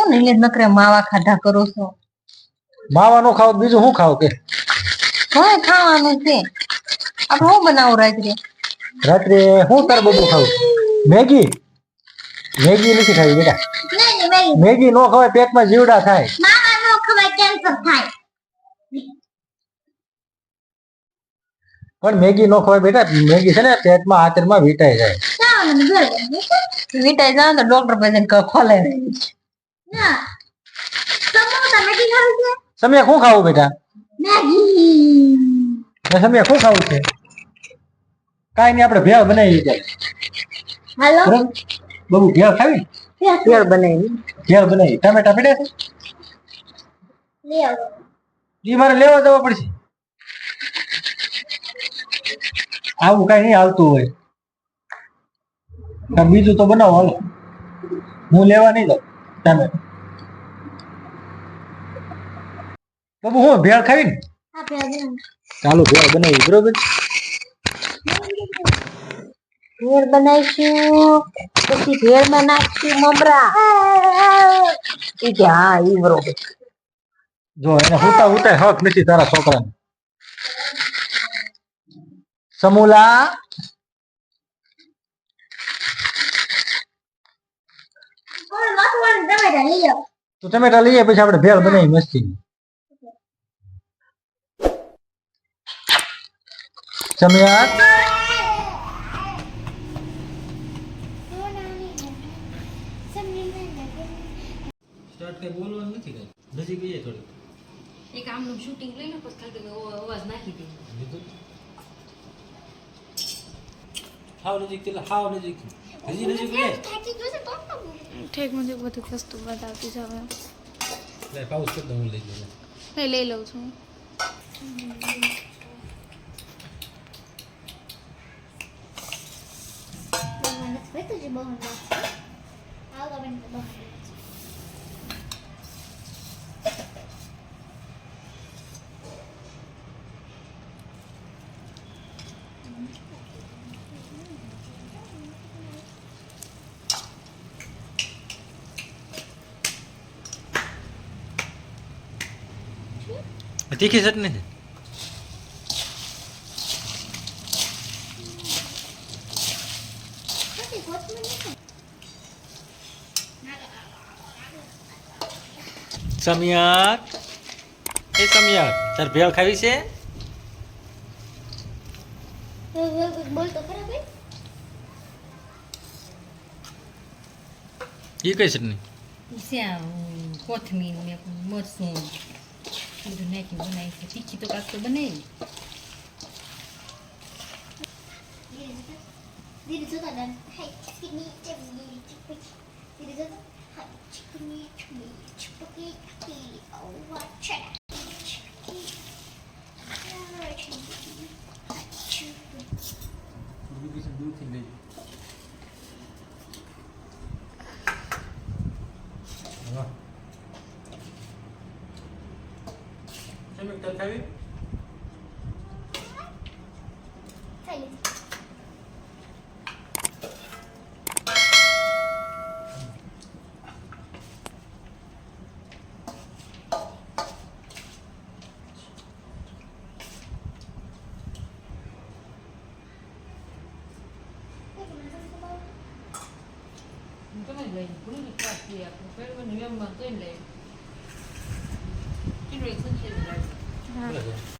શું નીલેશ નકરે માવા ખાધા કરો છો? માવા નો ખાવ બીજું શું ખાવ કે? હા ખાવાનું છે. આપણે શું બનાવું રાત્રે? રાત્રે હું તાર બધું ખાવું મેગી? મેગી નથી ખાવી બેટા. મેગી નો ખવાય પેટમાં જીવડા થાય. પણ મેગી નો ખવાય બેટા મેગી છે ને પેટમાં આતરમાં વીટાઈ જાય. વીટાઈ જાય તો ડોક્ટર પાસે ખોલે. રહી સમય શું ખાવું બેટા ને સમય શું ખાવું છે કાંઈ નહીં આપણે ભેળ બનાવી જાય હાલો બરાબર બબુ ભેળ ખાવી ભેળ બનાવી ભેળ બનાવી ટામેટા પડ્યા છે લઈ આવો ઈ મારે લેવા જવા પડશે આવું કઈ નહીં હાલતું હોય કાંઈ બીજું તો બનાવો હાલો હું લેવા નહીં જાઉં બબુ હું ભેળ ખાવી ને? ચાલો ભેળ બનાવી બરોબર? ભેળ બનાવીશું પછી ભેળમાં નાખશું મમરા. ઈ કે હા ઈ બરોબર. જો એને હુતા હુતા હક નથી તારા છોકરાને. સમુલા કોણ મસવાન ટમેટા લઈ આવો તો ટમેટા લઈએ પછી આપણે ભેળ બનાવી મસ્તી ચમિયા સ્ટાર્ટ કઈ બોલવાનું નથી કઈ નજીક ગઈએ થોડી એક આમનું શૂટિંગ લઈને પછી ખાલી તમે અવા- અવાજ નાખી દે લીધું હાવ નજીક એટલે હાવ નજીક હજી નજીક લે ઠીક મને બધી વસ્તુ બતાવતી જાવ એમ લે પાઉસ કરી દઉં હું લઈ જઉં લઈ લઈ લઉં છું તીખી ચટણી છે સમિયાક એ સમિયાક તાર ભેળ ખાવી છે એ કઈ છે નહીં કોથમીર ને મરસું બધું નાખી બનાવી છે તીખી તો કાંક તો બનાવી દીદી જોતા మీకు తెలుసా అవి lên cũng được quạt gì 过来过来